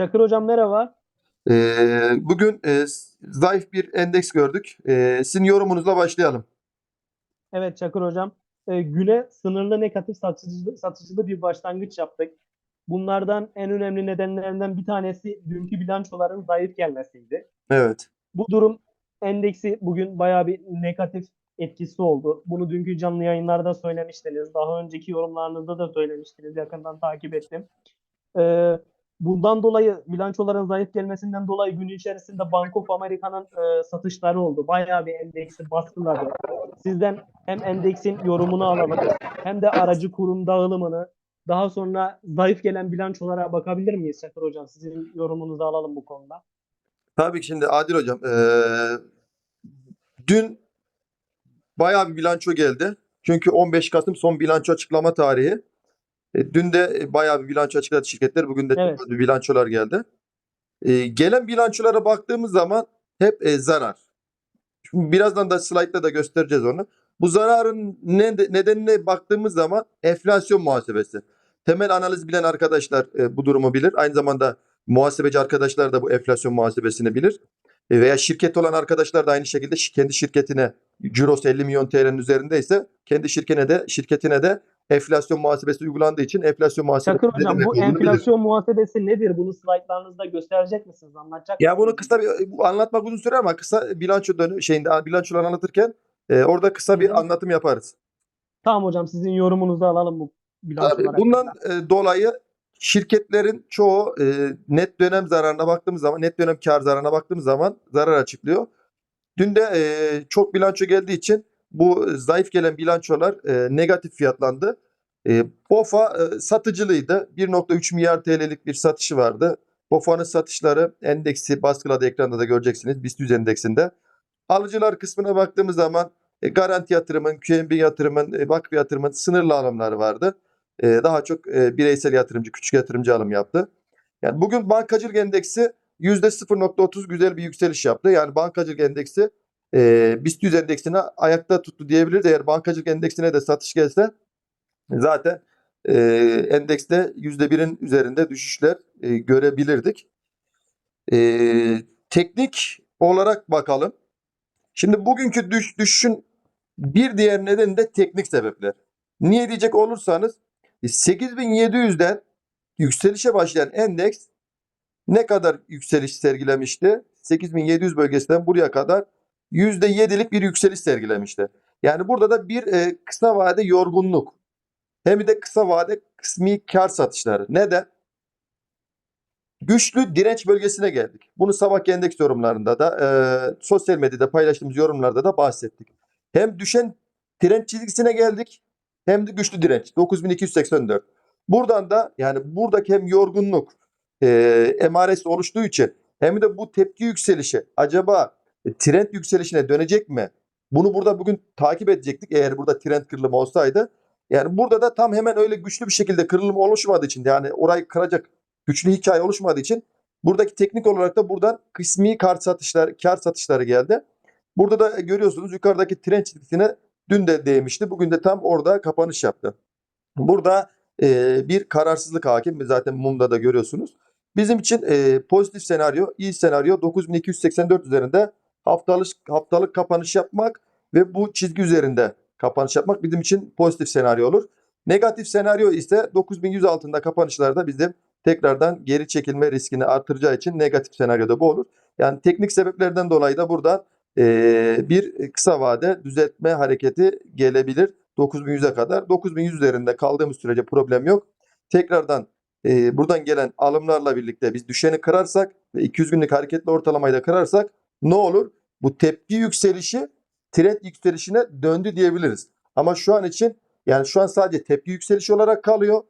Çakır Hocam merhaba. Ee, bugün e, zayıf bir endeks gördük. Ee, sizin yorumunuzla başlayalım. Evet Çakır Hocam. E, güne sınırlı negatif satıcılı, satıcılı bir başlangıç yaptık. Bunlardan en önemli nedenlerinden bir tanesi dünkü bilançoların zayıf gelmesiydi. Evet. Bu durum endeksi bugün bayağı bir negatif etkisi oldu. Bunu dünkü canlı yayınlarda söylemiştiniz. Daha önceki yorumlarınızda da söylemiştiniz. Yakından takip ettim. Ee, bundan dolayı bilançoların zayıf gelmesinden dolayı gün içerisinde Bank of America'nın e, satışları oldu. Bayağı bir endeksi baskıladı. Sizden hem endeksin yorumunu alalım hem de aracı kurum dağılımını daha sonra zayıf gelen bilançolara bakabilir miyiz Çakır Hocam? Sizin yorumunuzu alalım bu konuda. Tabii ki şimdi Adil Hocam ee, dün bayağı bir bilanço geldi. Çünkü 15 Kasım son bilanço açıklama tarihi. E, dün de e, bayağı bir bilanço açıkladı şirketler. Bugün de Evet. bir bilançolar geldi. E, gelen bilançolara baktığımız zaman hep e, zarar. Şimdi birazdan da slaytta da göstereceğiz onu. Bu zararın ne, nedenine baktığımız zaman enflasyon muhasebesi. Temel analiz bilen arkadaşlar e, bu durumu bilir. Aynı zamanda muhasebeci arkadaşlar da bu enflasyon muhasebesini bilir. E, veya şirket olan arkadaşlar da aynı şekilde kendi şirketine cirosu 50 milyon TL'nin üzerindeyse kendi şirketine de şirketine de enflasyon muhasebesi uygulandığı için enflasyon muhasebesi Çakır Hocam bu olduğunu bilir. enflasyon muhasebesi nedir? Bunu slaytlarınızda gösterecek misiniz? Anlatacak Ya bunu kısa bir anlatmak uzun sürer ama kısa bilanço dönü şeyinde bilançoları anlatırken e, orada kısa bir Hı anlatım yaparız. Tamam hocam sizin yorumunuzu alalım bu bilançolar Tabii, bundan e, dolayı şirketlerin çoğu e, net dönem zararına baktığımız zaman, net dönem kar zararına baktığımız zaman zarar açıklıyor. Dün de e, çok bilanço geldiği için bu zayıf gelen bilançolar e, negatif fiyatlandı. E, BOFA e, satıcılıydı. 1.3 milyar TL'lik bir satışı vardı. BOFA'nın satışları endeksi baskıladı ekranda da göreceksiniz BIST 100 endeksinde. Alıcılar kısmına baktığımız zaman e, garanti yatırımın, QNB yatırımın, e, vakıf yatırımın sınırlı alımları vardı. E, daha çok e, bireysel yatırımcı, küçük yatırımcı alım yaptı. Yani bugün bankacılık endeksi %0.30 güzel bir yükseliş yaptı. Yani bankacılık endeksi e, BIST 100 endeksini ayakta tuttu diyebiliriz. Eğer bankacılık endeksine de satış gelse zaten e, endekste %1'in üzerinde düşüşler e, görebilirdik. E, teknik olarak bakalım. Şimdi bugünkü düş, düşüşün bir diğer nedeni de teknik sebepler. Niye diyecek olursanız e, 8700'den yükselişe başlayan endeks ne kadar yükseliş sergilemişti? 8700 bölgesinden buraya kadar %7'lik bir yükseliş sergilemişti. Yani burada da bir e, kısa vade yorgunluk hem de kısa vade kısmi kar satışları. Neden? Güçlü direnç bölgesine geldik. Bunu sabah endeks yorumlarında da e, sosyal medyada paylaştığımız yorumlarda da bahsettik. Hem düşen direnç çizgisine geldik hem de güçlü direnç 9284. Buradan da yani buradaki hem yorgunluk e, emaresi oluştuğu için hem de bu tepki yükselişi acaba trend yükselişine dönecek mi? Bunu burada bugün takip edecektik eğer burada trend kırılımı olsaydı. Yani burada da tam hemen öyle güçlü bir şekilde kırılım oluşmadığı için yani orayı kıracak güçlü hikaye oluşmadığı için buradaki teknik olarak da buradan kısmi kar satışlar, kar satışları geldi. Burada da görüyorsunuz yukarıdaki trend çizgisine dün de değmişti. Bugün de tam orada kapanış yaptı. Burada e, bir kararsızlık hakim. Zaten mumda da görüyorsunuz. Bizim için e, pozitif senaryo, iyi senaryo 9284 üzerinde haftalık haftalık kapanış yapmak ve bu çizgi üzerinde kapanış yapmak bizim için pozitif senaryo olur. Negatif senaryo ise 9100 altında kapanışlarda bizim tekrardan geri çekilme riskini artıracağı için negatif senaryoda bu olur. Yani teknik sebeplerden dolayı da buradan e, bir kısa vade düzeltme hareketi gelebilir 9100'e kadar. 9100 üzerinde kaldığımız sürece problem yok. Tekrardan e, buradan gelen alımlarla birlikte biz düşeni kırarsak ve 200 günlük hareketli ortalamayı da kırarsak ne olur? Bu tepki yükselişi trend yükselişine döndü diyebiliriz. Ama şu an için yani şu an sadece tepki yükselişi olarak kalıyor.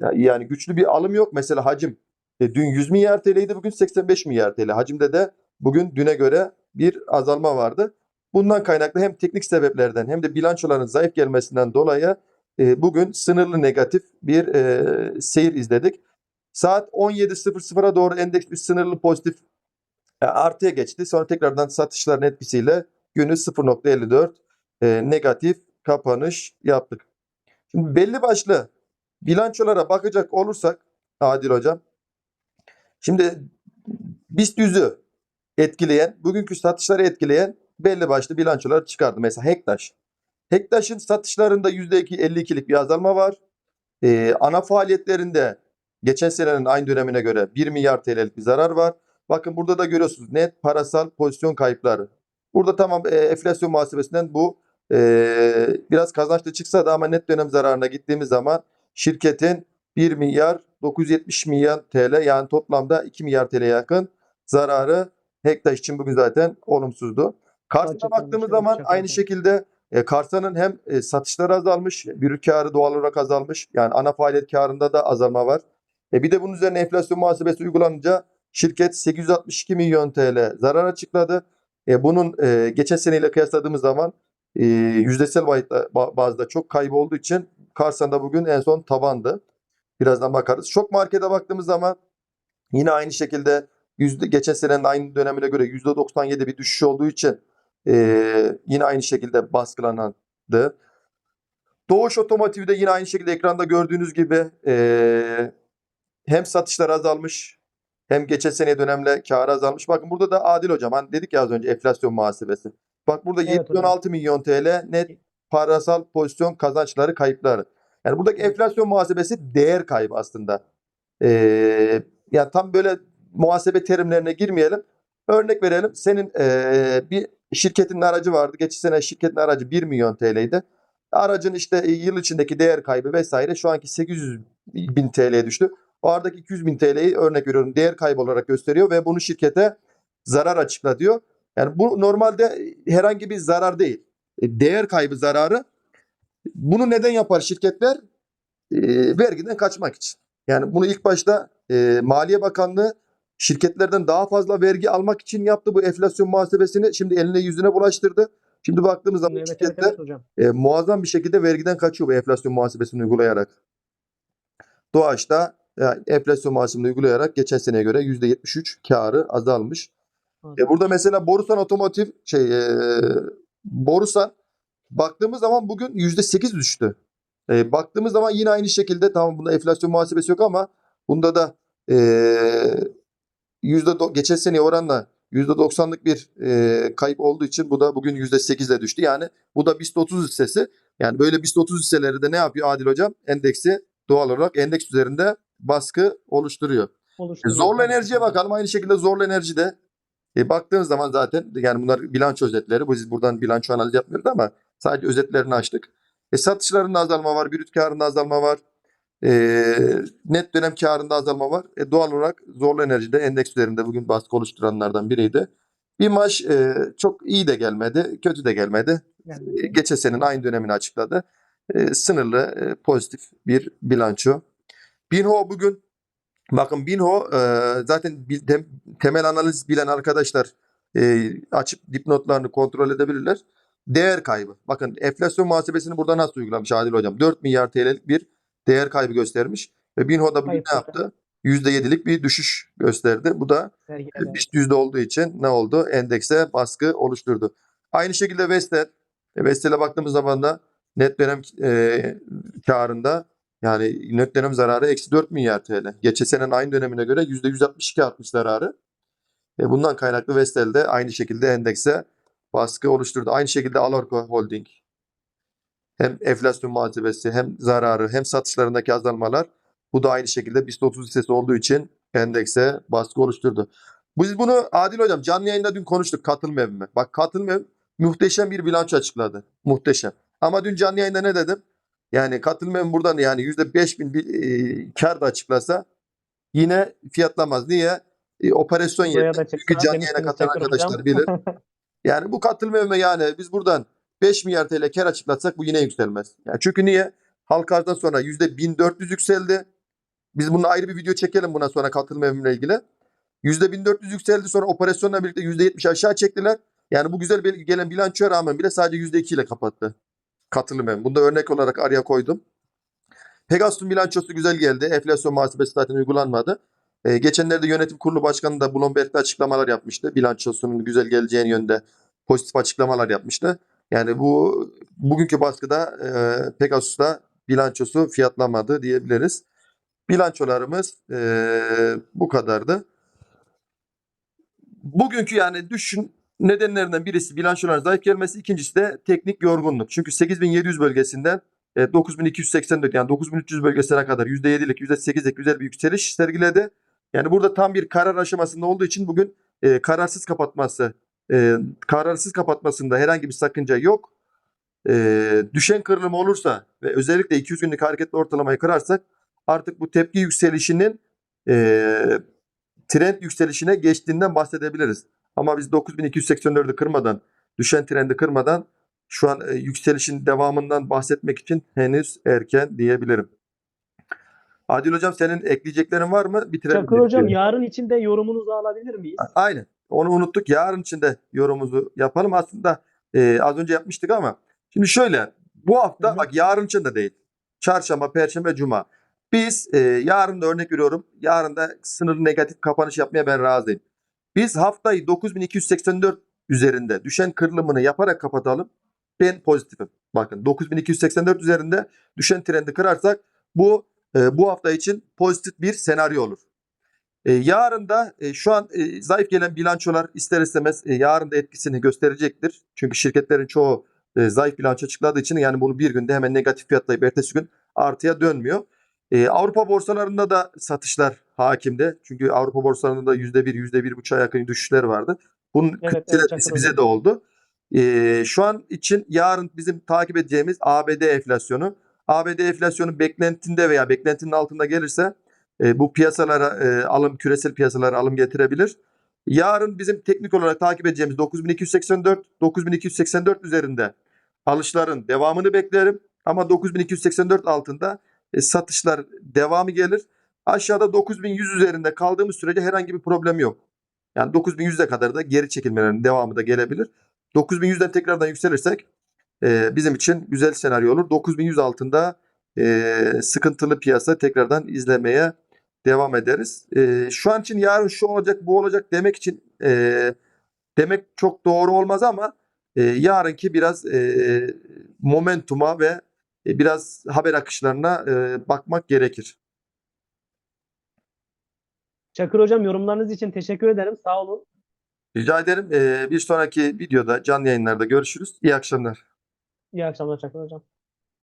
Ya- Yani güçlü bir alım yok. Mesela hacim e, dün 100 milyar TL'ydi bugün 85 milyar TL. Hacimde de bugün düne göre bir azalma vardı. Bundan kaynaklı hem teknik sebeplerden hem de bilançoların zayıf gelmesinden dolayı e, bugün sınırlı negatif bir e, seyir izledik. Saat 17.00'a doğru endeks bir sınırlı pozitif artıya geçti. Sonra tekrardan satışların etkisiyle günü 0.54 e, negatif kapanış yaptık. Şimdi belli başlı bilançolara bakacak olursak Adil Hocam Şimdi BIST 100'ü etkileyen, bugünkü satışları etkileyen belli başlı bilançolar çıkardı. Mesela Hektaş. Hektaş'ın satışlarında %2 52'lik bir azalma var. Ee, ana faaliyetlerinde geçen senenin aynı dönemine göre 1 milyar TL'lik bir zarar var. Bakın burada da görüyorsunuz net parasal pozisyon kayıpları. Burada tamam e, enflasyon muhasebesinden bu e, biraz kazançlı çıksa da ama net dönem zararına gittiğimiz zaman şirketin 1 milyar 970 milyon TL yani toplamda 2 milyar TL'ye yakın zararı Hektaş için bugün zaten olumsuzdu. Kars'a baktığımız zaman çok aynı şekilde e, Karsa'nın hem e, satışları azalmış, brüt karı doğal olarak azalmış. Yani ana faaliyet karında da azalma var. E, bir de bunun üzerine enflasyon muhasebesi uygulanınca şirket 862 milyon TL zarar açıkladı. E, bunun e, geçen seneyle kıyasladığımız zaman e, yüzdesel bazda, çok kaybı olduğu için Karsan'da bugün en son tabandı. Birazdan bakarız. Şok markete baktığımız zaman yine aynı şekilde yüzde, geçen senenin aynı dönemine göre %97 bir düşüş olduğu için e, yine aynı şekilde baskılanandı. Doğuş Otomotiv'de yine aynı şekilde ekranda gördüğünüz gibi e, hem satışlar azalmış hem geçen sene dönemle kârı azalmış. Bakın burada da Adil Hocam hani dedik ya az önce enflasyon muhasebesi. Bak burada Evet hocam. 76 milyon TL net parasal pozisyon kazançları kayıpları. Yani buradaki enflasyon muhasebesi değer kaybı aslında. Ee, yani tam böyle muhasebe terimlerine girmeyelim. Örnek verelim. Senin ee, bir şirketin aracı vardı. Geçen sene şirketin aracı 1 milyon TL'ydi. Aracın işte yıl içindeki değer kaybı vesaire şu anki 800 bin TL'ye düştü. O aradaki 200 bin TL'yi örnek veriyorum değer kaybı olarak gösteriyor ve bunu şirkete zarar açıkla diyor. Yani bu normalde herhangi bir zarar değil. E, Değer kaybı zararı. Bunu neden yapar şirketler? E, vergiden kaçmak için. Yani bunu ilk başta e, Maliye Bakanlığı şirketlerden daha fazla vergi almak için yaptı bu enflasyon muhasebesini. Şimdi eline yüzüne bulaştırdı. Şimdi baktığımız zaman Evet, evet, şirketler evet hocam. e, muazzam bir şekilde vergiden kaçıyor bu enflasyon muhasebesini uygulayarak. Doğaçta yani enflasyon muhasebesini uygulayarak geçen seneye göre %73 karı azalmış. E, burada mesela Borusan Otomotiv şey e, Borusan baktığımız zaman bugün %8 düştü. E, baktığımız zaman yine aynı şekilde tamam bunda enflasyon muhasebesi yok ama bunda da e, yüzde geçen seneye oranla %90'lık bir e, kayıp olduğu için bu da bugün %8'e düştü. Yani bu da BIST 30 hissesi. Yani böyle BIST 30 hisseleri de ne yapıyor Adil Hocam? Endeksi doğal olarak endeks üzerinde baskı oluştururuyor. E, Oluşturuyor. Zorlu enerjiye bakalım. Aynı şekilde zorlu enerjide e, baktığınız zaman zaten yani bunlar bilanço özetleri. Biz buradan bilanço analizi yapmıyoruz ama sadece özetlerini açtık. E, satışlarında azalma var, brüt karında azalma var. E, net dönem karında azalma var. E, doğal olarak zorlu enerjide endeks üzerinde bugün baskı oluşturanlardan biriydi. Bir maç e, çok iyi de gelmedi, kötü de gelmedi. Yani, E, geçen senenin aynı dönemini açıkladı. E, sınırlı, e, pozitif bir bilanço. Binho bugün bakın Binho e, zaten bil- tem- temel analiz bilen arkadaşlar e, açıp dipnotlarını kontrol edebilirler. Değer kaybı. Bakın enflasyon muhasebesini burada nasıl uygulamış Adil Hocam? 4 milyar TL'lik bir değer kaybı göstermiş. Ve Binho da bugün ne yaptı? %7'lik bir düşüş gösterdi. Bu da vergi- e. BIST yüzde olduğu için ne oldu? Endekse baskı oluşturdu. Aynı şekilde Vestel. E, Vestel'e baktığımız zaman da net dönem e, karında yani net dönem zararı eksi 4 milyar TL. Geçen senenin aynı dönemine göre yüzde 162 artmış zararı. E, bundan kaynaklı Vestel de aynı şekilde endekse baskı oluşturdu. Aynı şekilde Alorco Holding. Hem enflasyon muhasebesi hem zararı hem satışlarındaki azalmalar bu da aynı şekilde BIST 30 hissesi olduğu için endekse baskı oluşturdu. Biz bunu Adil Hocam canlı yayında dün konuştuk katılım evime. Bak katılım ev muhteşem bir bilanço açıkladı. Muhteşem. Ama dün canlı yayında ne dedim? Yani katılım evim buradan yani %5000 bir e, kar da açıklasa yine fiyatlamaz. Niye? E, operasyon yerine. Çünkü canlı yayına katılan arkadaşlar bilir. Yani bu katılım evime yani biz buradan 5 milyar TL kar açıklatsak bu yine yükselmez. Yani çünkü niye? Halk arzdan sonra %1400 yükseldi. Biz bunun ayrı bir video çekelim buna sonra katılım evimle ilgili. %1400 yükseldi sonra operasyonla birlikte %70 aşağı çektiler. Yani bu güzel gelen bilançoya rağmen bile sadece %2 ile kapattı. Katılım evim. Bunu da örnek olarak araya koydum. Pegasus'un bilançosu güzel geldi. Enflasyon muhasebesi zaten uygulanmadı. Ee, geçenlerde yönetim kurulu başkanı da Bloomberg'de açıklamalar yapmıştı. Bilançosunun güzel geleceğini yönde pozitif açıklamalar yapmıştı. Yani bu bugünkü baskıda e, Pegasus'ta bilançosu fiyatlanmadı diyebiliriz. bilançolarımız eee, bu kadardı. Bugünkü yani düşün nedenlerinden birisi bilançoların zayıf gelmesi, ikincisi de teknik yorgunluk. Çünkü 8700 bölgesinden e, 9284 yani 9300 bölgesine kadar %7'lik, %8'lik güzel bir yükseliş sergiledi. Yani burada tam bir karar aşamasında olduğu için bugün e, kararsız kapatması, e, kararsız kapatmasında herhangi bir sakınca yok. E, düşen kırılım olursa ve özellikle 200 günlük hareketli ortalamayı kırarsak artık bu tepki yükselişinin e, trend yükselişine geçtiğinden bahsedebiliriz. Ama biz 9284'ü kırmadan, düşen trendi kırmadan şu an e, yükselişin devamından bahsetmek için henüz erken diyebilirim. Adil Hocam senin ekleyeceklerin var mı? Bitirelim. Çakır Hocam yarın için de yorumunuzu alabilir miyiz? Aynen. Onu unuttuk. Yarın için de yorumumuzu yapalım. Aslında e, az önce yapmıştık ama şimdi şöyle bu hafta Hı hı. bak yarın için de değil. Çarşamba, Perşembe, Cuma. Biz e, yarın da örnek veriyorum. Yarın da sınırlı negatif kapanış yapmaya ben razıyım. Biz haftayı 9284 üzerinde düşen kırılımını yaparak kapatalım. Ben pozitifim. Bakın 9284 üzerinde düşen trendi kırarsak bu e, bu hafta için pozitif bir senaryo olur. E, yarın da e, şu an e, zayıf gelen bilançolar ister istemez e, yarın da etkisini gösterecektir. Çünkü şirketlerin çoğu e, zayıf bilanço açıkladığı için yani bunu bir günde hemen negatif fiyatlayıp ertesi gün artıya dönmüyor. E, Avrupa borsalarında da satışlar hakimde. Çünkü Avrupa borsalarında %1, %1,5'a yakın düşüşler vardı. Bunun Evet, evet, bize de oldu. E, şu an için yarın bizim takip edeceğimiz ABD enflasyonu. ABD enflasyonu beklentinde veya beklentinin altında gelirse e, bu piyasalara e, alım küresel piyasalara alım getirebilir. Yarın bizim teknik olarak takip edeceğimiz 9284 9284 üzerinde alışların devamını beklerim ama 9284 altında e, satışlar devamı gelir. Aşağıda 9100 üzerinde kaldığımız sürece herhangi bir problem yok. Yani 9100'e kadar da geri çekilmelerin devamı da gelebilir. 9100'den tekrardan yükselirsek e, bizim için güzel senaryo olur. 9100 altında e, sıkıntılı piyasa tekrardan izlemeye devam ederiz. E, şu an için yarın şu olacak bu olacak demek için e, demek çok doğru olmaz ama e, yarınki biraz e, momentuma ve e, biraz haber akışlarına e, bakmak gerekir. Çakır Hocam yorumlarınız için teşekkür ederim. Sağ olun. Rica ederim. E, bir sonraki videoda canlı yayınlarda görüşürüz. İyi akşamlar. İyi akşamlar Çakır Hocam.